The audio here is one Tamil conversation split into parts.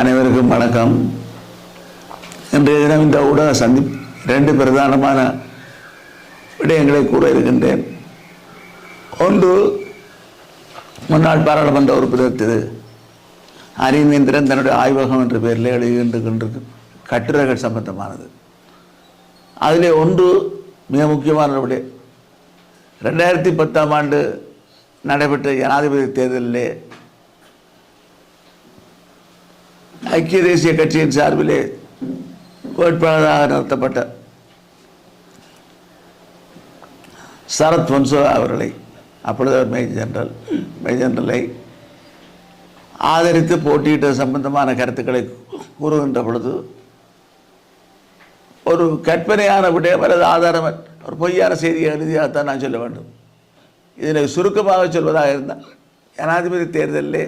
அனைவருக்கும் வணக்கம். இன்றைய தினம் இந்த ஊடக சந்தி ரெண்டு பிரதானமான விடயங்களை கூற இருக்கின்றேன். ஒன்று முன்னாள் பாராளுமன்ற உறுப்பினர் திரு. அரிமேந்திரன் தன்னுடைய ஆய்வகம் என்ற பெயரில் எழுதுகின்ற கட்டுரைகள் சம்பந்தமானது. அதிலே ஒன்று மிக முக்கியமான விடயம். ரெண்டாயிரத்தி பத்தாம் ஆண்டு நடைபெற்ற ஜனாதிபதி தேர்தலிலே ஐக்கிய தேசிய கட்சியின் சார்பிலே வேட்பாளராக நிறுத்தப்பட்ட சரத் வன்சோ அவர்களை அப்பொழுது அவர் மேஜர் ஜெனரல் மேஜர் ஜெனரலை ஆதரித்து போட்டியிட்ட சம்பந்தமான கருத்துக்களை கூறுகின்ற பொழுது ஒரு கற்பனையான விடயம் அல்லது ஆதாரம் ஒரு பொய்யான செய்தியை எழுதியாகத்தான் நான் சொல்ல வேண்டும். இதில் சுருக்கமாக சொல்வதாக இருந்தால் ஜனாதிபதி தேர்தலிலே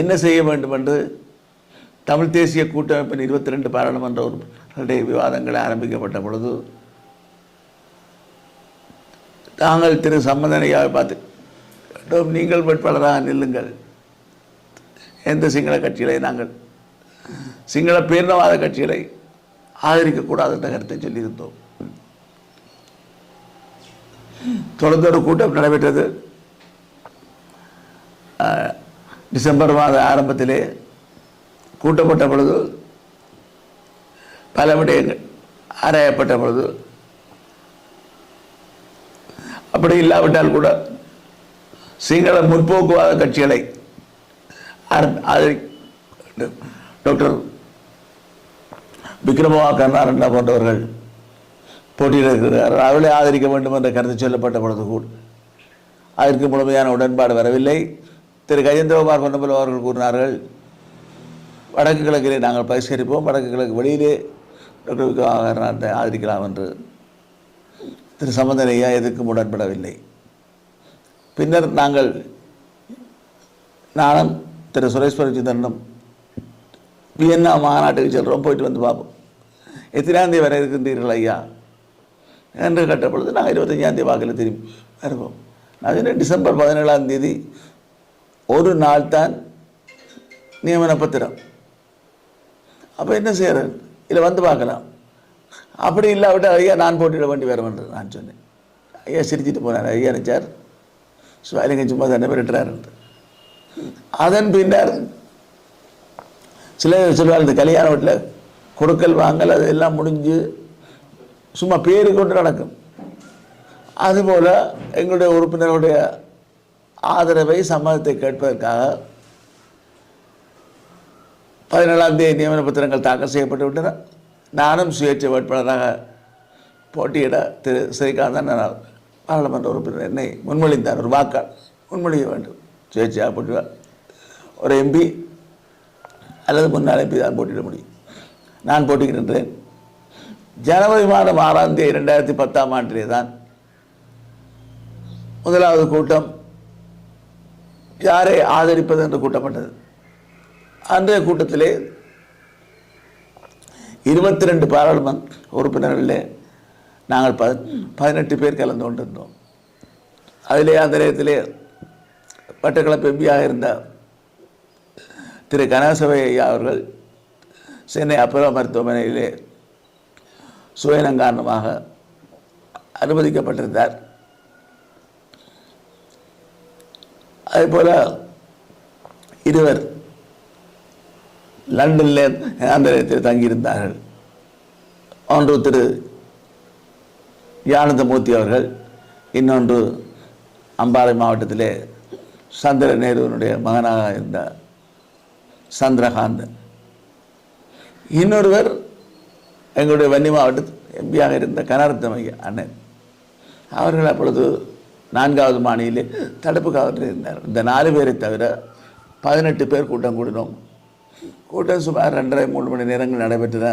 என்ன செய்ய வேண்டும் என்று தமிழ் தேசிய கூட்டமைப்பின் இருபத்தி ரெண்டு பாராளுமன்ற உறுப்பினர்களுடைய விவாதங்கள் ஆரம்பிக்கப்பட்ட பொழுது தாங்கள் திரு சம்பந்தனையாக பார்த்து நீங்கள் வேட்பாளராக நில்லுங்கள். எந்த சிங்கள கட்சிகளை நாங்கள் சிங்கள பேரினவாத கட்சிகளை ஆதரிக்கக்கூடாது என்ற கருத்தை சொல்லியிருந்தோம். தொடர்ந்து ஒரு கூட்டம் நடைபெற்றது. டிசம்பர் மாத ஆரம்பத்திலே கூட்டப்பட்ட பொழுது பல விடயங்கள் ஆராயப்பட்ட பொழுது அப்படி இல்லாவிட்டால் கூட சிங்கள முற்போக்குவாத கட்சிகளை ஆர- டாக்டர் விக்ரமவா கருணாரண்ணா போன்றவர்கள் போட்டியிடுகிறார்கள் அவளை ஆதரிக்க வேண்டும் என்ற கருத்து சொல்லப்பட்ட பொழுது கூட அதற்கு முழுமையான உடன்பாடு வரவில்லை. திரு கஜேந்திரகுமார் பொன்னம்பலம் அவர்கள் கூறினார்கள் வடக்கு கிழக்கிலே நாங்கள் பரிஷ்கரிப்போம் வடக்கு கிழக்கு வெளியிலே டாக்டர் விக்ரம ஆதரிக்கலாம் என்று திரு சம்பந்தனையா எதுக்கும் உடன்படவில்லை. பின்னர் நாங்கள் நானும் திரு சுரேஷ் பிரச்சிதனும் வியன்னா மாநாட்டுக்கு செல்கிறோம் போயிட்டு வந்து பார்ப்போம். எத்தனாம் தேதி வரை இருக்கின்றீர்கள் ஐயா? என்று கேட்ட பொழுது நாங்கள் இருபத்தஞ்சாம் தேதி வாக்கில் திரும்பி வருவோம். நான் சொன்னேன் டிசம்பர் பதினேழாம் தேதி ஒரு நாள் தான் நியமன பத்திரம் அப்போ என்ன செய்யறது? இதில் வந்து பார்க்கலாம். அப்படி இல்லாவிட்டால் ஐயா நான் போட்டியிட வேண்டி வேறு பண்ணுறேன் நான் சொன்னேன். ஐயா சிரிச்சிட்டு போனார். ஐயா நினச்சார். சுவாலிங்க சும்மா தன்னை பெருட்டுறாரு அதன் பின்னர் சில சொல்லுவாங்க இந்த கல்யாண வீட்டில் கொடுக்கல் வாங்கல் அது எல்லாம் முடிஞ்சு சும்மா பேரு கொண்டு நடக்கும். அதுபோல் எங்களுடைய உறுப்பினருடைய ஆதரவை சம்மதத்தை கேட்பதற்காக பதினேழாம் தேதி நியமன பத்திரங்கள் தாக்கல் செய்யப்பட்டு விட்டன. நானும் சுயேட்சை வேட்பாளராக போட்டியிட திரு ஸ்ரீகாந்தன் பாராளுமன்ற உறுப்பினர் என்னை முன்மொழிந்தார். ஒரு வாக்காள் முன்மொழிய வேண்டும். சுயேட்சையாக போட்டிடுவார் ஒரு எம்பி அல்லது முன்னாள் எம்பி தான் போட்டியிட முடியும். நான் போட்டியிடுகின்றேன். ஜனவரி மாதம் ஆறாம் தேதி ரெண்டாயிரத்தி பத்தாம் ஆண்டிலே தான் முதலாவது கூட்டம் யாரை ஆதரிப்பது என்று கூட்டப்பட்டது. அன்றைய கூட்டத்திலே இருபத்தி ரெண்டு பாராளுமன்ற உறுப்பினர்களிலே நாங்கள் ப பதினெட்டு பேர் கலந்து கொண்டிருந்தோம். அதிலே அந்த நேரத்திலே வட்டக்கிழப்பு எம்பியாக இருந்த திரு கனகசபை ஐயா அவர்கள் சென்னை அப்பலோ மருத்துவமனையிலே சுயனம் காரணமாக அனுமதிக்கப்பட்டிருந்தார். அதுபோல் இருவர் லண்டனில் அந்த நேரத்தில் தங்கியிருந்தார்கள். ஒன்று திரு யானந்தமூர்த்தி அவர்கள் இன்னொன்று அம்பாறை மாவட்டத்திலே சந்திர நேருவனுடைய மகனாக இருந்த சந்திரகாந்தன் இன்னொருவர் எங்களுடைய வன்னி மாவட்டத்தில் எம்பியாக இருந்த கனரத்தமையா அண்ணன். அவர்கள் அப்பொழுது நான்காவது மாணியில் தடுப்பு காவலில் இருந்தார். இந்த நாலு பேரை தவிர பதினெட்டு பேர் கூட்டம் கூடினோம். கூட்டம் சுமார் ரெண்டரை மூணு மணி நேரங்கள் நடைபெற்றன.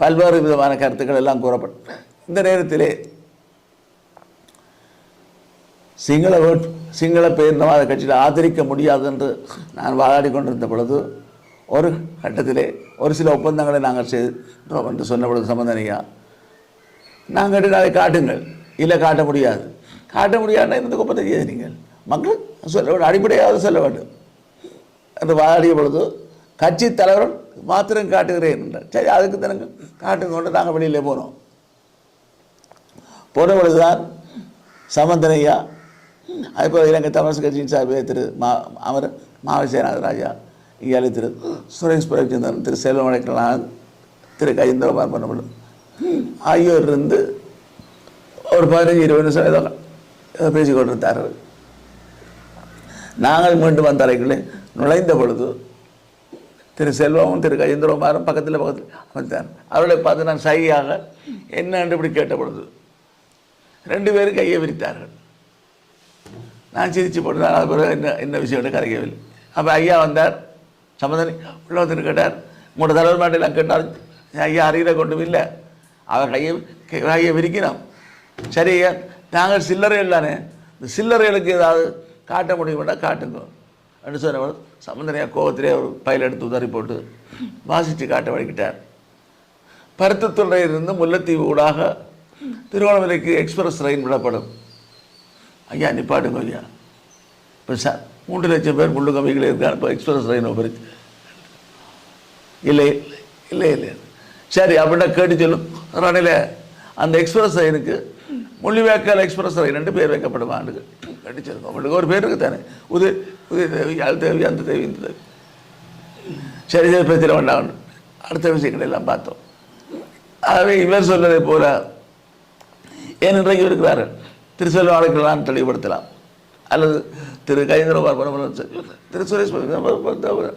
பல்வேறு விதமான கருத்துக்கள் எல்லாம் கூறப்பட்ட இந்த நேரத்திலே சிங்கள ஓட் சிங்கள பேரினவாத கட்சியில் ஆதரிக்க முடியாது என்று நான் வாதாடி கொண்டிருந்த பொழுது ஒரு கட்டத்திலே ஒரு சில ஒப்பந்தங்களை நாங்கள் செய்தோம் என்று சொன்ன பொழுது சம்பந்தனையா நாங்கள் அதை காட்டுங்கள். இல்லை காட்ட முடியாது. காட்ட முடியாதுன்னா இந்த குப்பத்தை செய்ய நீங்கள். மக்கள் சொல்ல வேண்டும் அடிப்படையாவது சொல்ல வேண்டும். என்று வாடிய பொழுது கட்சி தலைவர் மாத்திரம் காட்டுகிறேன் என்றார். சரி அதுக்கு தானங்க காட்டுங்க கொண்டு நாங்கள் வெளியிலே போகிறோம் போன பொழுதுதான் சமந்தனையா அதுபோல் இலங்கை தமிழரசு கட்சியின் சார்பில் திரு மா அமர் மாவசேனாதராஜா இங்கே திரு சுரேஷ் பிரபச்சந்திரன் திரு செல்வம் அடைக்கலான் திரு கஜேந்திரபார் பண்ணப்படும் ஆகியோர் இருந்து ஒரு பதினஞ்சு இருபது நிமிஷம் ஏதோ பேசி கொண்டிருந்தார்கள் நாங்கள் மீண்டும் வந்த அறைக்குள்ளே நுழைந்த பொழுது திரு செல்வமும் திரு கஜேந்திரகுமாரும் பக்கத்தில் பக்கத்தில் அமைத்தார் அவர்களை பார்த்து நான் சையாக என்ன? என்று இப்படி கேட்ட பொழுது ரெண்டு பேரும் கையை விரித்தார்கள். நான் சிரித்து போட்டு அது பிறகு என்ன என்ன விஷயம் கரைக்கவில்லை அப்போ ஐயா வந்தார். சம்மதனி உள்ள வந்து கேட்டார் உங்களோட தலைவர் மாட்டையெல்லாம் கேட்டார் ஐயா அறிகிற கொண்டும் இல்லை அவர் கையை கையை விரிக்கணும் சரி ஐயா நாங்கள் சில்லறை தானே. இந்த சில்லறைகளுக்கு ஏதாவது காட்ட முடியுமாட்டா காட்டுங்க. அப்படின்னு சொன்ன சம்பந்தனையா கோபத்திலே ஒரு பயில் எடுத்து உதறி போட்டு வாசித்து காட்ட வழிக்கிட்டார் பருத்தத்துறையிலிருந்து முல்லைத்தீவு ஊடாக திருவண்ணாமலைக்கு எக்ஸ்பிரஸ் ரயில் விடப்படும். ஐயா நிப்பாட்டுங்க ஐயா. இப்போ சார் மூன்று லட்சம் பேர் முள்ளு கம்பிகள் இருக்காங்க இப்போ எக்ஸ்பிரஸ் ரயில் உபரிச்சு இல்லை இல்லை இல்லை சரி அப்படின்னா கேட்டு சொல்லும். அந்த எக்ஸ்பிரஸ் ரயிலுக்கு முள்ளிவாய்க்கால் எக்ஸ்பிரஸ் ரெண்டு பேர் வைக்கப்படுவான்னு ஆண்டுக்கு கேட்டு ஒரு பேர் இருக்குத்தானே தானே உதய உதய தேவி அது தேவி அந்த தேவி இந்த தேவி. சரி சரி பேசிட வேண்டாம் அடுத்த விஷயங்கள் எல்லாம் பார்த்தோம். ஆகவே இவர் சொல்வதை போல ஏன் இன்றைக்கு இருக்கிறார் திருச்செல்வாளர்கள்லாம் தெளிவுபடுத்தலாம். அல்லது திரு கைந்திரபார் பரமன் திரு சுரேஷ்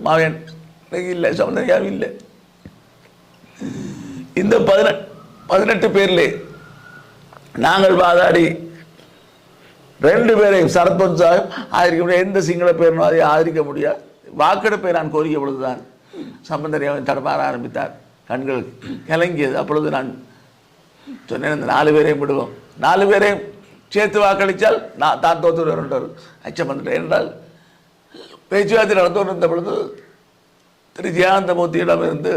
மாவியன் இன்னைக்கு இல்லை சமுதாயம் இல்லை. இந்த பதினெட்டு பதினெட்டு பேர்லே நாங்கள் வாதாடி ரெண்டு பேரையும் சரத்வன் சாஹிப் ஆதரிக்க முடியாது எந்த சிங்கள பேரும் அதை ஆதரிக்க முடியாது. வாக்கெடுப்பை நான் கோரிய பொழுதுதான் சம்பந்தரியாவின் தடமாற ஆரம்பித்தார். கண்கள் கலங்கியது. அப்பொழுது நான் சொன்னேன் இந்த நாலு பேரையும் விடுவோம். நாலு பேரையும் சேர்த்து வாக்களித்தால் நான் தான் தோற்று வரண்டவர் அச்சம் வந்துட்டேன் என்றால் பேச்சுவார்த்தை நடந்து கொண்டிருந்த பொழுது திரு ஜெயானந்தமூர்த்தியிடம் இருந்து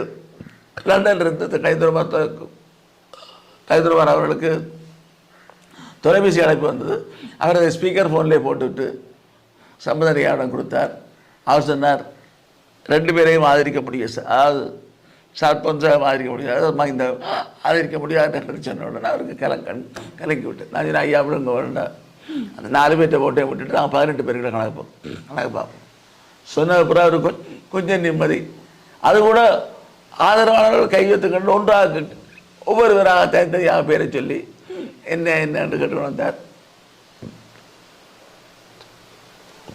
லண்டனில் இருந்து திரு கைதுரமார் கைதுரமார் அவர்களுக்கு தொலைபேசி அழைப்பு வந்தது. அவர் அதை ஸ்பீக்கர் ஃபோன்லேயே போட்டுவிட்டு சம்பந்தரியாவிடம் கொடுத்தார். அவர் சொன்னார் ரெண்டு பேரையும் ஆதரிக்க முடியும் அதாவது சர்பஞ்சாக ஆதரிக்க முடியாது இந்த ஆதரிக்க முடியாத சொன்ன உடனே அவருக்கு கலங்கண் கலங்கி விட்டு நான் சொன்னேன் ஐயா விடுங்க வேண்டாம் அந்த நாலு பேர்கிட்ட ஓட்டை விட்டுட்டு நாங்கள் பதினெட்டு பேர்கிட்ட கணக்கு பார்ப்போம் கணக்கு பார்ப்போம். சொன்ன பிறகு அவருக்கு கொஞ்சம் நிம்மதி. அது கூட ஆதரவாளர்கள் கையெழுத்துக்கண்டு ஒன்றாக ஒவ்வொருவராக தனித்தனியாக பேரை சொல்லி என்ன என்ன என்று கேட்டு வந்தார்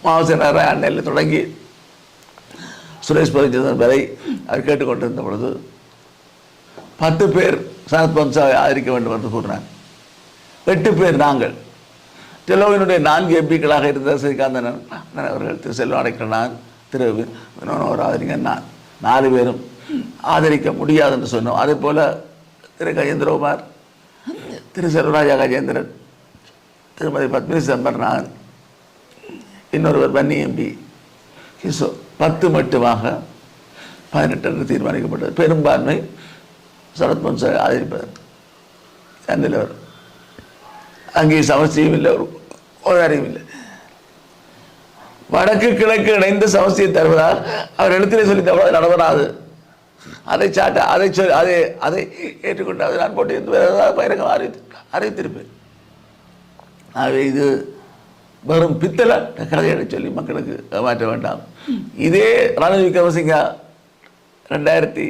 மாவசனார அண்ணையில் தொடங்கி சுரேஷ் பரஞ்சந்திரன் வரை அவர் கேட்டுக்கொண்டிருந்த பொழுது பத்து பேர் சனத் பம்சாவை ஆதரிக்க வேண்டும் என்று கூறினார் எட்டு பேர் நாங்கள். டெலோவினுடைய நான்கு எம்பிக்களாக இருந்த ஸ்ரீகாந்தன் அவர்கள் திரு செல்வம் அடைக்கலான் திரு வினோனவர் ஆதரிங்க நான் நாலு பேரும் ஆதரிக்க முடியாது என்று சொன்னோம். அதே போல் திரு கஜேந்திரகுமார் திரு செல்வராஜா கஜேந்திரன் திருமதி பத்மினி சம்பர்நாதன் இன்னொருவர் பன்னி எம்பி கிசோ பத்து மட்டுமாக பதினெட்டு என்று தீர்மானிக்கப்பட்டது. பெரும்பான்மை சரத் சார் ஆதரிப்பதற்கு அன்னில் வரும் அங்கே சமஸ்தியும் இல்லை ஒரு ஒரு அறிவும் இல்லை. வடக்கு கிழக்கு இணைந்து சமஸ்தியை தருவதால் அவர் எழுத்திலே சொல்லி தவிர நடவராது. அதை சாட்ட அதை சொல் அதை அதை ஏற்றுக்கொண்டு அதை நான் போட்டு வேறு ஏதாவது பயிரங்க அறிவித்து அறிவித்திருப்பேன். ஆகவே இது வெறும் பித்தளை கதையை சொல்லி மக்களுக்கு மாற்ற வேண்டாம். இதே ரணில் விக்ரமசிங்கா ரெண்டாயிரத்தி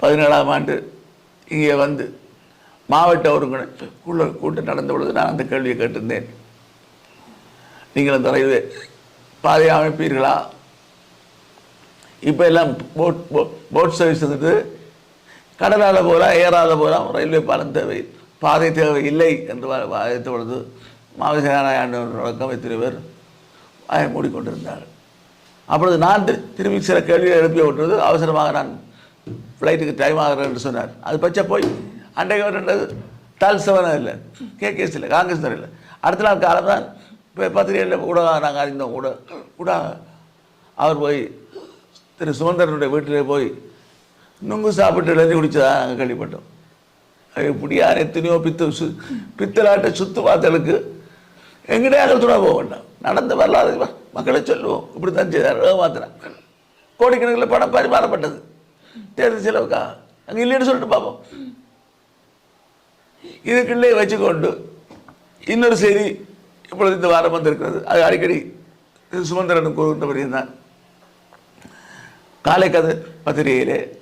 பதினேழாம் ஆண்டு இங்கே வந்து மாவட்ட ஒருங்கிணை குழு கூட்டம் நடந்த பொழுது நான் அந்த கேள்வியை கேட்டிருந்தேன். நீங்கள் அந்த ரயில்வே பாதையை அமைப்பீர்களா? இப்போ எல்லாம் போட் போட் போட் சர்வீஸ் வந்துட்டு கடலால் போகலாம் ஏறாத போகலாம் ரயில்வே பாலம் தேவை பாதை தேவை இல்லை என்று வா- வாதித்த பொழுது மாவட்ட வழக்கம் எத்தனை பேர் வாயை மூடிக்கொண்டிருந்தார்கள் அப்பொழுது நான் திரும்பி சில கேள்வியை எழுப்பி விட்டுறது அவசரமாக நான் ஃப்ளைட்டுக்கு டைம் ஆகிறேன் என்று சொன்னார். அது பச்சை போய் அன்றைக்கு ரெண்டது தால் செவனும் இல்லை கேகேஎஸ் இல்லை காங்கிரஸ் இல்லை. அடுத்த நாள் காலம் தான் இப்போ பத்திரிகையில் கூட நாங்கள் அறிந்தோம் கூட கூட அவர் போய் திரு சுதந்திரனுடைய வீட்டிலே போய் நுங்கு சாப்பிட்டு எழுதி குடிச்சதா நாங்கள் கேள்விப்பட்டோம். அது இப்படியான எத்தனையோ பித்து சு பித்தலாட்ட சுத்து பார்த்தலுக்கு எங்கடையாக துணை போக வேண்டாம். நடந்த வரலாறு மக்களை சொல்லுவோம். இப்படித்தான் செய்தார் ஏமாத்தினார். கோடிக்கணக்கில் பணம் பரிமாறப்பட்டது. தேர்தல் செலவுக்கா? அங்கே இல்லைன்னு சொல்லிட்டு பார்ப்போம். இதுக்குள்ளே வச்சுக்கொண்டு இன்னொரு செய்தி இப்பொழுது இந்த வாரம் வந்திருக்கிறது. அது அடிக்கடி சுமந்திரன் கூறுகின்றபடியும் தான் காலை கதை பத்திரிகையிலே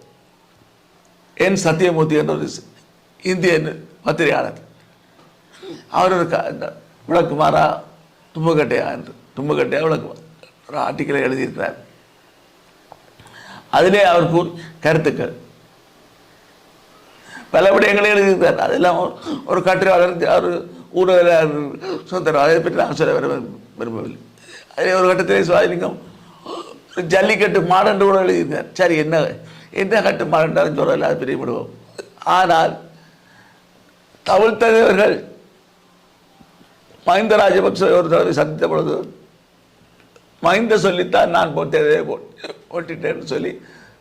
என் சத்தியமூர்த்தி என்ற ஒரு இந்திய பத்திரிகையாளர். அவர் ஒரு விளக்குமாறா தும்புக்கட்டையா என்று தும்புக்கட்டையா விளக்கு ஒரு ஆர்டிக்கலை எழுதியிருக்கிறார். அதிலே அவர் கூறு கருத்துக்கள். பல விடயங்களை எழுதியிருக்கிறார். அதெல்லாம் ஒரு- கட்டுரையாளர் அவர் ஊடக சுதந்திரம் அதை பற்றி நான் சொல்ல விரும்ப- விரும்பவில்லை. அதே ஒரு கட்டத்திலே சுவாதிலிங்கம் ஜல்லிக்கட்டு மாடன்று கூட எழுதியிருக்கார். சரி என்ன என்ன கட்டு மாடன்றாலும் சொல்லல அது பிரியப்படுவோம் ஆனால் தமிழ் தலைவர்கள் மஹிந்த ராஜபக்ச ஒரு தடவை சந்தித்த பொழுது மஹிந்த சொல்லித்தான் நான் போட்டதே போட்டுட்டேன்னு சொல்லி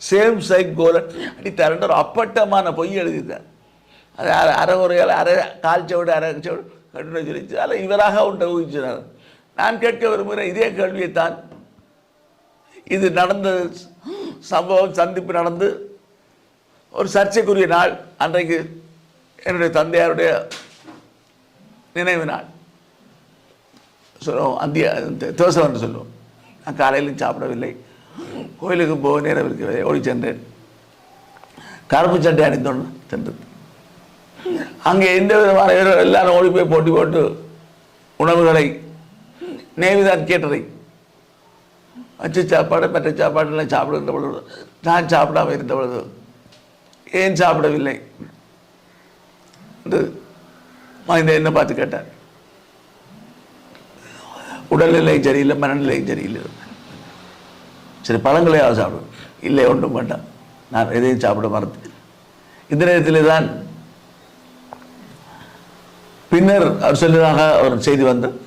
சேம் சைக் கோலன் அடி ஒரு அப்பட்டமான பொய் எழுதியிருக்கார். அது அரை அரை அரை கால் சவுடு கட்டுரை சொல்லிச்சு. அதில் இவராக உண்டை ஊகிச்சினார் நான் கேட்க விரும்புகிறேன் இதே கேள்வியைத்தான் இது நடந்த சம்பவம் சந்திப்பு நடந்து ஒரு சர்ச்சைக்குரிய நாள் அன்றைக்கு என்னுடைய தந்தையாருடைய நினைவு நாள். சொல்லுவோம் அந்திய தோசம் என்று சொல்லுவோம். நான் காலையிலும் சாப்பிடவில்லை. கோயிலுக்கு போக நேரம் இருக்கவில்லை ஓடி சென்றேன். கருப்பு சட்டை அணிந்தோன்னு சென்றது. அங்கே எந்த விதமான எல்லாரும் ஓடி போய் போட்டி போட்டு உணவுகளை நேவிதான் கேட்டதை வச்சு சாப்பாடு மற்ற சாப்பாடெல்லாம் சாப்பிடுகின்ற பொழுது நான் சாப்பிடாம இருந்த பொழுது ஏன் சாப்பிடவில்லை என்று மனித என்ன பார்த்து கேட்டார் உடல்நிலை சரியில்லை மனநிலை சரியில்லை சரி பழங்களையாவது சாப்பிடும் இல்லை ஒன்றும் வேண்டாம் நான் எதையும் சாப்பிட மறந்து இந்த நேரத்தில் தான் பின்னர் அவர் சொல்லியதாக ஒரு செய்தி வந்தது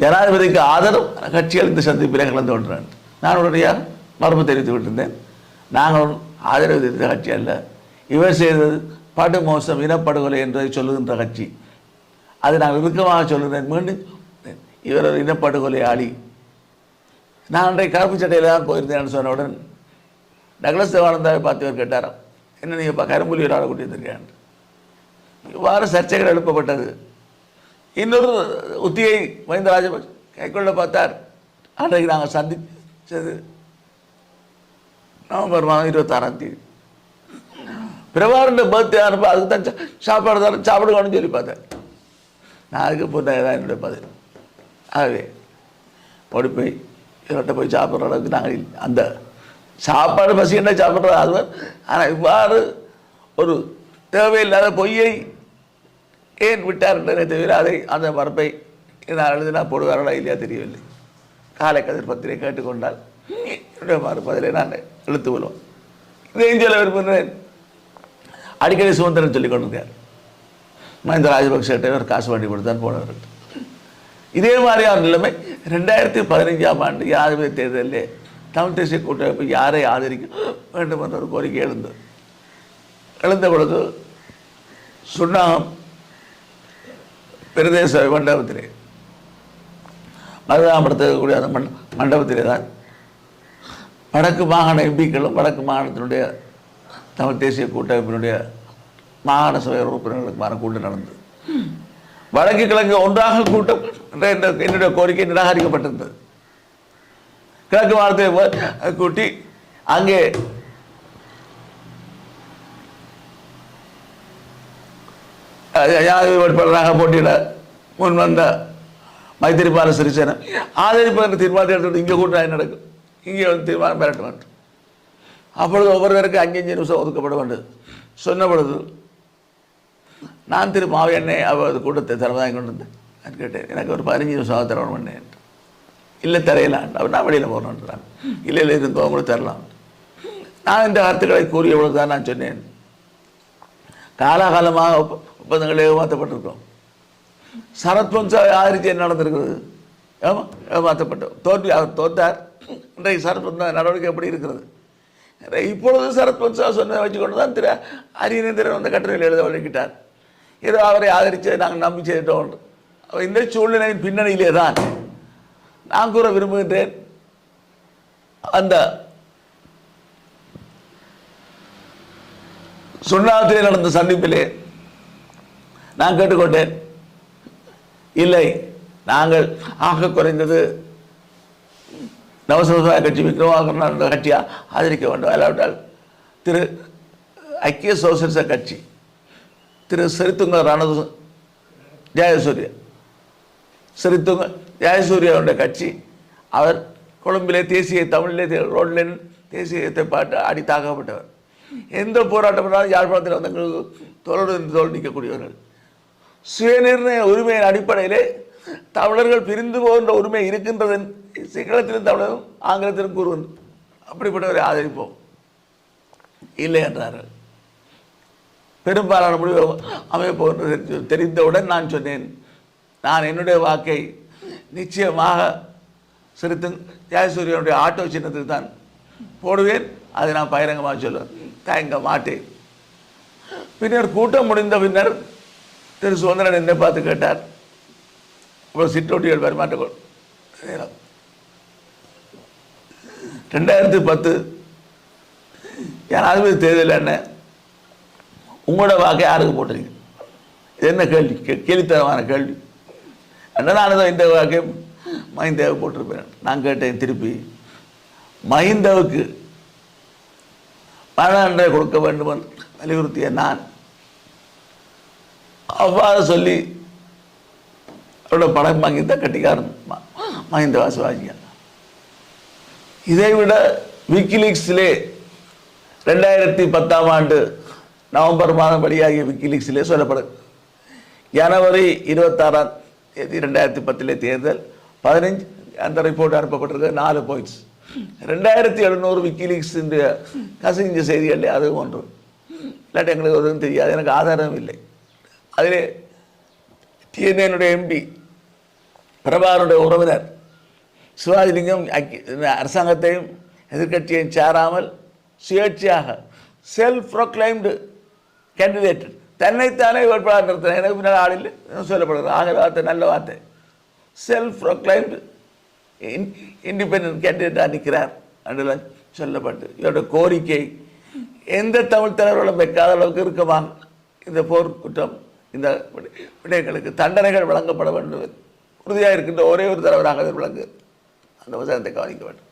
ஜனாதிபதிக்கு ஆதரவு கட்சிகள் இந்த சந்திப்பிலே கலந்து கொண்டான் நான் உடனடியாக மறுப்பு தெரிவித்து விட்டிருந்தேன் நாங்கள் ஆதரவு தெரிவித்த கட்சி அல்ல. இவர் செய்தது படு மோசம் இனப்படுகொலை என்பதை சொல்லுகின்ற கட்சி. அது நாங்கள் இறுக்கமாக சொல்லுகிறேன். மீண்டும் இவர் ஒரு இனப்படுகொலையாளி. நான் அன்றைய கருப்பு சட்டையில் தான் போயிருந்தேன்னு சொன்னவுடன் டக்ளஸ் தேவானந்தாவை பார்த்து இவர் கேட்டாராம். என்ன நீங்கள் இப்போ கரும்புலி ஒரு ஆளை கூட்டி வந்திருக்கேன் இவ்வாறு சர்ச்சைகள் எழுப்பப்பட்டது. இன்னொரு உத்தியை மஹிந்த ராஜபக்ஷ கைக்கொள்ள பார்த்தார். அன்றைக்கு நாங்கள் சந்திச்சது நவம்பர் மாதம் இருபத்தாறாம் தேதி. பிரபாகரன் பர்த்டே அனுப்ப அதுக்கு தான் சாப்பாடு தர சாப்பிடுவான்னு சொல்லி பார்த்தேன் நான் அதுக்கு போட்டதான் என்னுடைய பதில். ஆகவே ஓடி போய் இவர்கிட்ட போய் சாப்பிட்ற அளவுக்கு நாங்கள் அந்த சாப்பாடு பசி என்ன சாப்பிட்றது அது ஆனால் இவ்வாறு ஒரு தேவையில்லாத பொய்யை ஏன் விட்டார் என்றே தவிர அதை அந்த மரபை நான் எழுதினா போடுவார்களா இல்லையா தெரியவில்லை. காலை கதிர் பத்திரிகை கேட்டுக்கொண்டால் என்னுடைய மறுப்பதிலே நான் எழுத்து கொள்வோம் இதையும் சொல்ல விரும்புகிறேன். அடிக்கடி சுதந்திரன் சொல்லிக் கொண்டிருக்கார் மஹிந்த ராஜபக்சேட்டை ஒரு காசு வண்டி கொடுத்தான் போனவர். இதே மாதிரியான நிலைமை ரெண்டாயிரத்தி பதினைஞ்சாம் ஆண்டு ஜனாதிபதி தேர்தலில் தமிழ் தேசிய கூட்டமைப்பு யாரை ஆதரிக்க வேண்டும் என்ற ஒரு கோரிக்கை எழுந்தது. எழுந்த பொழுது சுண்ணாகம் பிரதேச மண்டபத்திலே. மருதாமரத்தில் அந்த மண் மண்டபத்திலே தான். வடக்கு மாகாண எம்பிக்களும் வடக்கு மாகாணத்தினுடைய தமிழ் தேசிய கூட்டமைப்பினுடைய மாகாண சபை உறுப்பினர்களுக்குமான கூட்டம் நடந்தது. வடக்கு கிழக்கு ஒன்றாக கூட்டம் என்னுடைய கோரிக்கை நிராகரிக்கப்பட்டிருந்தது. கிழக்கு மாநிலத்தை கூட்டி அங்கே அஹ், வேட்பாளராக போட்டியிட? முன் வந்த மைத்திரிபால சிறிசேன. ஆதரிப்பதற்கு தீர்மானத்தை எடுத்துட்டு இங்கே கூட்டம் என்ன நடக்கும்? இங்கே வந்து தீர்மானம் பெறட்ட வேண்டும் அப்பொழுது ஒவ்வொருவருக்கு அஞ்சு அஞ்சு நிமிஷம் ஒதுக்கப்பட வேண்டும் சொன்ன பொழுது நான் திரு மாவியண்ணே அவர் கூட்டத்தை தரதாங்க கொண்டு வந்தேன். நான் கேட்டேன் எனக்கு ஒரு பதினஞ்சு நிமிஷம் தரணும் பண்ணேன் இல்லை தரையலாம் அவர் நான் வெளியில் போகணுன்றான் இல்லை இல்லை இருந்தோம் கூட தரலாம். நான் இந்த கருத்துக்களை கூறிய பொழுது தான் நான் சொன்னேன். காலாகாலமாக பந்தங்களே ஏமாற்றப்பட்டிருக்கோம் சரத் பொன்சாவை ஆதரித்து என்ன நடந்திருக்கிறது. ஏமா ஏமாற்றப்பட்டோம் தோற்று அவர் தோத்தார். இன்றைக்கு சரத்வந்தா நடவடிக்கை எப்படி இருக்கிறது? இப்பொழுது சரத்வம்சா சொன்னதை வச்சுக்கொண்டு தான் திரு அரியநேந்திரன் வந்து கட்டுரையில் எழுத வழங்கிட்டார். ஏதோ அவரை ஆதரித்து நாங்கள் நம்பி செய்தோம் இந்த சூழ்நிலையின் பின்னணியிலே தான் நான் கூற விரும்புகின்றேன். அந்த சுண்ணாத்திலே நடந்த சந்திப்பிலே நான் கேட்டுக்கொண்டேன். இல்லை நாங்கள் ஆக குறைந்தது நவசமுதாய கட்சி விக்ரமாகரன் கட்சியா ஆதரிக்க வேண்டும். இல்லாவிட்டால் திரு ஐக்கிய சோசியலிச கட்சி திரு சரித்துங்க ரணது ஜெயசூர்யா சரித்துங்க ஜெயசூர்யாவுடைய கட்சி அவர் கொழும்பிலே தேசிய தமிழிலே தே- தேசியத்தை பாட்டு அடி தாக்கப்பட்டவர். எந்த போராட்டம் பண்ணாலும் யாழ்ப்பாணத்தில் வந்து எங்களுக்கு தோளோடு தோல் நிற்கக்கூடியவர்கள். சுயநிர்ணய உரிமையின் அடிப்படையிலே தமிழர்கள் பிரிந்து போகின்ற உரிமை இருக்கின்றது சிங்களத்திலும் தமிழரும் ஆங்கிலத்திலும் கூறுவது. அப்படிப்பட்டவரை ஆதரிப்போம். இல்லை என்றார்கள். பெரும்பாலான முடிவு அமைப்பு என்று தெரிந்தவுடன் நான் சொன்னேன். நான் என்னுடைய வாக்கை நிச்சயமாக சிறுத்து ஜெயசூரியனுடைய ஆட்டோ சின்னத்தில் தான் போடுவேன். அதை நான் பகிரங்கமாக சொல்லுவேன். தயங்க மாட்டேன். பின்னர் கூட்டம் முடிந்த பின்னர் திரு சுதந்திரன் என்னை பார்த்து கேட்டார். அப்புறம் சிற்றோட்டிகள் பரிமாற்றங்கள் ரெண்டாயிரத்தி பத்து. யாராவது தேர்தல் என்ன? உங்களோட வாக்கை யாருக்கு போட்டிருக்கீங்க? இது என்ன கேள்வி? கே- கேலித்தனமான கேள்வி. என்ன நான் இந்த வாக்கை? மஹிந்தேவை போட்டிருப்பேன். நான் கேட்டேன் திருப்பி. மஹிந்தவுக்கு மரண கொடுக்க வேண்டும் என்று வலியுறுத்திய நான் அவ்வாறு சொல்லி அவரோட படம் வாங்கி தான் கட்டிக்காரன். ம- மஹிந்த வாசுவாஜியா இதை விட விக்கிலீக்ஸிலே ரெண்டாயிரத்தி பத்தாம் ஆண்டு நவம்பர் மாதம் வெளியாகிய விக்கிலீக்ஸிலே சொல்லப்படும். ஜனவரி இருபத்தாறாம் தேதி ரெண்டாயிரத்தி பத்திலே தேர்தல் பதினஞ்சு அந்த ரிப்போர்ட் அனுப்பப்பட்டிருக்கு நாலு பாயிண்ட்ஸ் ரெண்டாயிரத்தி எழுநூறு விக்கிலீக்ஸ் கசிஞ்ச செய்திகளில் அதுவும் ஒன்று. இல்லாட்டி எங்களுக்கு எதுவும் தெரியாது எனக்கு ஆதாரம் இல்லை. அதில் டிஎன்ஏனுடைய எம்பி பிரபாருடைய உறவினர் சிவாஜிலிங்கம் அரசாங்கத்தையும் எதிர்க்கட்சியையும் சாராமல் சுயேட்சையாக செல்ஃப் ப்ரொக்ளைம்டு கேண்டிடேட் தன்னைத்தானே வேட்பாளர் நிறுத்தின எனக்கு பின்னால் ஆள் இல்லை. சொல்லப்படுகிறது. ஆகிற வார்த்தை நல்ல வார்த்தை. செல்ஃப் ப்ரொக்ளைம்டு இண்டிபெண்ட் கேண்டிடேட்டாக நிற்கிறார் என்றெல்லாம் சொல்லப்பட்டு இவருடைய கோரிக்கை எந்த தமிழ் தலைவர்களும் வைக்காத அளவுக்கு இருக்குமா? இந்த போர் குற்றம். இந்த விடயங்களுக்கு தண்டனைகள் வழங்கப்பட வேண்டும். உறுதியாக இருக்கின்ற ஒரே ஒரு தலைவராக விளங்கு அந்த விவசாயத்தை கவனிக்க வேண்டும்.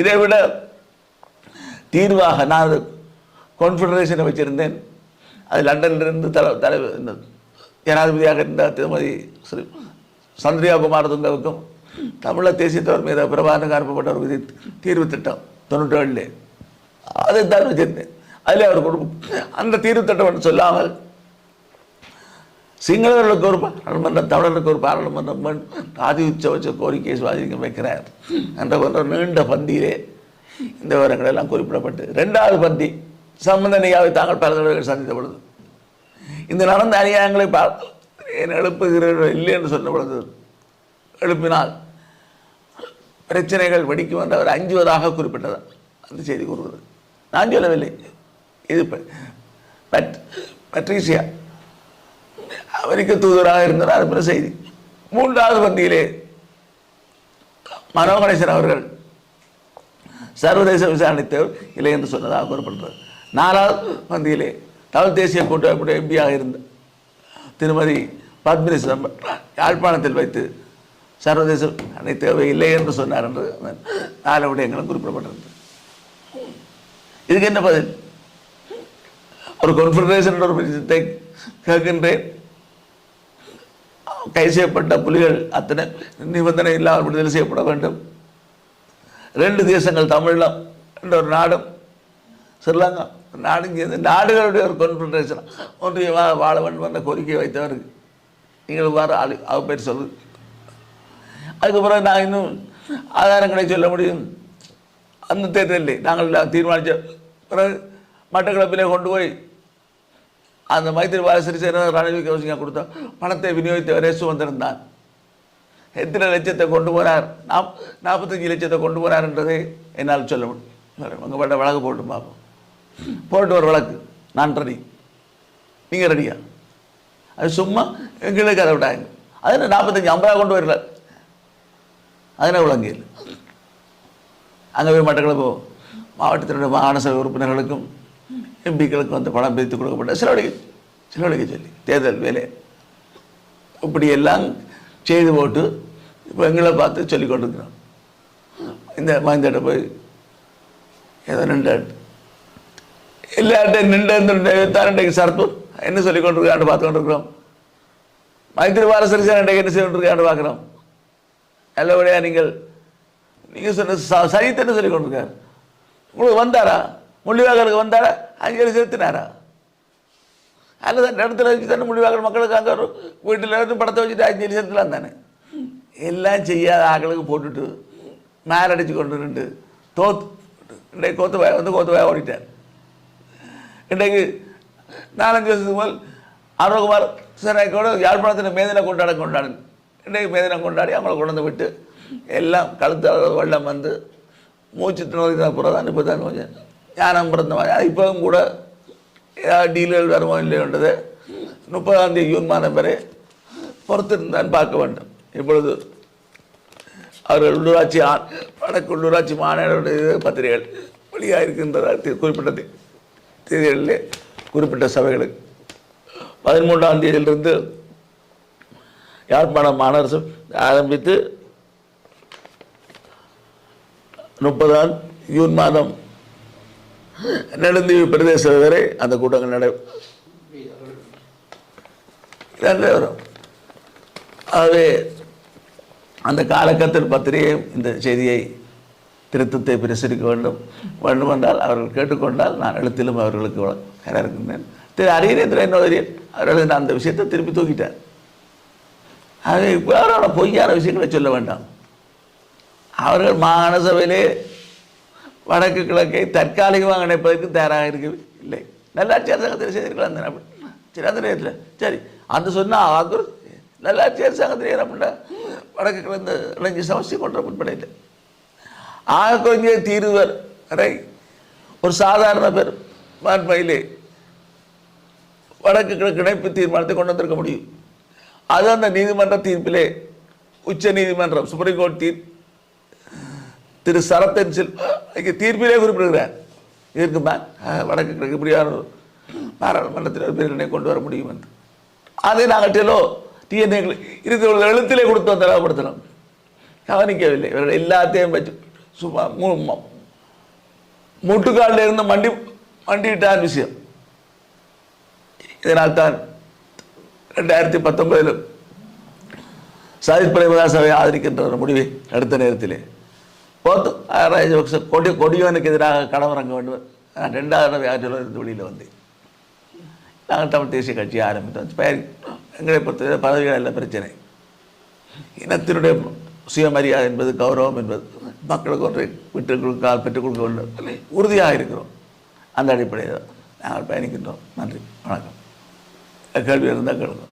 இதை விட தீர்வாக நான் கான்ஃபெடரேஷனை வச்சிருந்தேன். அது லண்டனிலிருந்து தலை தலைவர் இந்த ஜனாதிபதியாக இருந்த திருமதி ஸ்ரீ சந்திரியா குமார் துங்கவுக்கும் தமிழர் தேசியத்தவர் மீது பிரபாகரனுக்கு அனுப்பப்பட்ட ஒரு விதி தீர்வு திட்டம் தொண்ணூற்றி ஏழுலே அதை தான் வச்சிருந்தேன். அதில் அவர் அந்த தீர்வு திட்டம் சொல்லாமல் சிங்களர்களுக்கு ஒரு பாராளுமன்றம் தமிழர்களுக்கு ஒரு பாராளுமன்றம். ஆதி உச்சபட்ச கோரிக்கையை சுவாதிக்க வைக்கிறார். என்ற போன்ற நீண்ட பந்தியிலே இந்த விவரங்கள் எல்லாம் குறிப்பிடப்பட்டு ரெண்டாவது பந்தி சம்பந்தனையாவை தாங்கள் பல தடவைகள் சந்தித்த பொழுது இந்த நடந்த அநியாயங்களை பார்த்து ஏன் எழுப்புகிறீர்கள்? இல்லை என்று சொன்ன பொழுது எழுப்பினால் பிரச்சனைகள் வெடிக்கும் என்று அவர் அஞ்சுவதாக குறிப்பிட்டது. அந்த செய்தி கூறுவது நான் சொல்லவில்லை. இது பட் பட்ரீசியா அமெரிக்க தூதராக இருந்தார் அனுப்பின செய்தி. மூன்றாவது பந்தியிலே மனோகணேசன் அவர்கள் சர்வதேச விசாரணை தேவை இல்லை என்று சொன்னதாக கூறப்படுகிறது. நாலாவது பந்தியிலே தமிழ் தேசிய கூட்டமைப்புடைய எம்பியாக இருந்த திருமதி பத்மினி சிதம்பரம் யாழ்ப்பாணத்தில் வைத்து சர்வதேச அணை தேவை இல்லை என்று சொன்னார் என்று நாலு விடயங்களும் குறிப்பிடப்பட்டிருந்தது. இதுக்கு என்ன பதில்? ஒரு கான்ஃபெடரேஷன் ஒரு விஷயத்தை கேட்கின்றேன். கைது செய்யப்பட்ட புலிகள் அத்தனை நிபந்தனை இல்லாமல் விடுதலை செய்யப்பட வேண்டும். ரெண்டு தேசங்கள் தமிழம் என்ற ஒரு நாடும் ஸ்ரீலங்கா. நாடு சேர்ந்து நாடுகளுடைய ஒரு கான்ஃபெடரேஷன் ஒன்றியமாக வாழ வேண்டும் என்ற கோரிக்கை வைத்தவருக்கு நீங்கள் இவ்வாறு ஆளு அவ பேர் சொல்லு. அதுக்கப்புறம் நான் இன்னும் ஆதாரங்களை சொல்ல முடியும். அந்த தேர்தலில் நாங்கள் தீர்மானித்த பிறகு மட்டக்களப்பிலே கொண்டு போய் அந்த மைத்திரிபால சிறிசேன ரணவீர் விக்ரமசிங்க கொடுத்த பணத்தை விநியோகித்தவரே ரேசு வந்திருந்தான் எத்தனை லட்சத்தை கொண்டு போனார்? நாப் நாற்பத்தஞ்சு லட்சத்தை கொண்டு போனார் என்னால் சொல்ல முடியும். உங்கள் பட்ட வழக்கு போட்டு பார்ப்போம். போட்டு ஒரு வழக்கு. நான் ரெடி நீங்கள் ரெடியா அது சும்மா எங்களுக்கு அதை விட்டாங்க. அது நாற்பத்தஞ்சு ஐம்பதா கொண்டு வரல அதனால் விளங்கியல் அங்கே போய் மட்டக்களப்பு மாவட்டத்தினுடைய மாகாண சபை உறுப்பினர்களுக்கும் எம்பிக்களுக்கு வந்து பணம் பிரித்து கொடுக்கப்பட்ட செலவழிக்க செலவழிக்க சொல்லி தேர்தல் வேலை. இப்படி எல்லாம் செய்து போட்டு இப்போ எங்களை பார்த்து சொல்லி கொண்டிருக்கிறோம். இந்த மஹிந்திட்ட போய் ஏதோ நின்று எல்லார்ட்டையும் நின்று தான் சரத்து என்ன சொல்லி கொண்டிருக்காண்டு பார்த்து கொண்டிருக்கிறோம். மைத்திரி பாலசரிசன் என்ன செய்து கொண்டிருக்காண்டு பார்க்குறோம். நல்லபடியாக நீங்கள் நீங்கள் சொன்ன ச- சரித்தன்னு சொல்லி கொண்டிருக்கார்? உங்களுக்கு வந்தாரா? முள்ளிவாக்கலுக்கு வந்தாரா? அஞ்சலி செலுத்தினாரா அல்லது அந்த இடத்துல வச்சு தானே முள்ளிவாக்கல் மக்களுக்கு அங்கே ஒரு வீட்டில் இருந்து படத்தை வச்சுட்டு அஞ்சலி செலுத்தலாம் தானே? எல்லாம் செய்யாத ஆக்களுக்கு போட்டுட்டு மேலடிச்சு கொண்டு நின்று தோத்து இன்றைக்கு கோத்து வாய் வந்து கோத்து வாய் ஓடிட்டார். இன்றைக்கு நாலஞ்சு வருஷத்துக்கு முதல் அருணகுமார் கூட யாழ்ப்பாணத்தில் மேதினை கொண்டாட கொண்டாடு இன்றைக்கு மேதினை கொண்டாடி அவங்கள கொண்டு விட்டு எல்லாம் கழுத்து வெள்ளம் வந்து மூச்சு நோய் அப்புறம் தான் இப்போ தான் கொஞ்சம் ஞானம் பிறந்த மாதிரி. இப்போவும் கூட ஏதாவது டீலர்கள் வருமோ இல்லையோன்றது முப்பதாம் தேதி ஜூன் மாதம் வரை பொறுத்திருந்தான் பார்க்க வேண்டும். இப்பொழுது அவர்கள் உள்ளூராட்சி ஆ- வடக்கு உள்ளூராட்சி மாநில பத்திரிகைகள் வெளியாக இருக்கின்றதால் குறிப்பிட்ட தி- தேதிகளிலே குறிப்பிட்ட சபைகளுக்கு பதிமூன்றாம் தேதியிலிருந்து யாழ்ப்பாணம் மாநகர ஆரம்பித்து முப்பதாம் ஜூன் மாதம் நெடுந்தீவு பிரதேச வரை அந்த கூட்டங்கள் நடை வரும். ஆகவே அந்த காலகத்தில் பத்திரிகை இந்த செய்தியை திருத்தத்தை பிரசுரிக்க வேண்டும். வேண்டுமென்றால் அவர்கள் கேட்டுக்கொண்டால் நான் எழுத்திலும் அவர்களுக்கு வர இருக்கின்றேன் திரு அரியநேந்திரன் என்னோதரியன் அவர்கள் அந்த விஷயத்தை திருப்பி தூக்கிட்டார். ஆகவே வேறோட பொய்யான விஷயங்களை சொல்ல வேண்டாம். அவர்கள் மாகாண சபையிலே வடக்கு கிழக்கை தற்காலிகமாக இணைப்பதற்கு தயாராக இருக்கவில்லை நல்லாட்சி அரசாங்கத்தில் செய்திருக்கலாம் தானே அப்படி. சரி அந்த நேரத்தில். சரி அந்த சொன்னால் ஆகுர் நல்லாட்சி அரசாங்கத்தில் ஏறப்பட்ட வடக்கு கிழந்த இளைஞர் சமஸ்தி கொண்ட முன்படையில் ஆக கொஞ்ச தீர்வர் வரை ஒரு சாதாரண பேர் மாண்பையிலே வடக்கு கிழக்கு இணைப்பு தீர்மானத்தை கொண்டு வந்திருக்க முடியும். அது அந்த நீதிமன்ற தீர்ப்பிலே உச்ச நீதிமன்றம் சுப்ரீம் கோர்ட் தீர்ப்பு திரு சரத்தன் இங்கே தீர்ப்பிலே குறிப்பிடுகிறார். இதற்கு மேல் வடக்கு கிழக்கு இப்படியான ஒரு பாராளுமன்றத்தில் ஒரு கொண்டு வர முடியும் என்று. அதை நாங்கள் டெலோ டிஎன்ஏ இருக்கிற எழுத்திலே கொடுத்து தரப்படுத்தணும். கவனிக்கவில்லை இவர்கள் எல்லாத்தையும் வச்சு சும்மா முட்டுக்காலில் இருந்து மண்டி மண்டிவிட்டார் விஷயம். இதனால் தான் ரெண்டாயிரத்தி பத்தொன்பதில் சாதித் பிரேமதாசாவை ஆதரிக்கின்ற ஒரு முடிவை அடுத்த நேரத்திலே போத்து ராஜபக்ச கொடி கொடியோனுக்கு எதிராக களமிறங்க வேண்டும் நான் ரெண்டாவது தடவை இருந்து வெளியில் வந்தேன் நாங்கள் தமிழ் தேசிய கட்சியை ஆரம்பித்தோம். பெயர் எங்களை பொறுத்தவரை பதவிகள் எல்லாம் பிரச்சனை. இனத்தினுடைய சுயமரியாதை என்பது கௌரவம் என்பது மக்களுக்கு ஒன்றை விட்டுக் கொடுக்கால் பெற்றுக் கொடுக்க வேண்டும் உறுதியாக இருக்கிறோம். அந்த அடிப்படையில் நாங்கள் பயணிக்கின்றோம். நன்றி. வணக்கம். கேள்வி இருந்தால் கேளுங்க.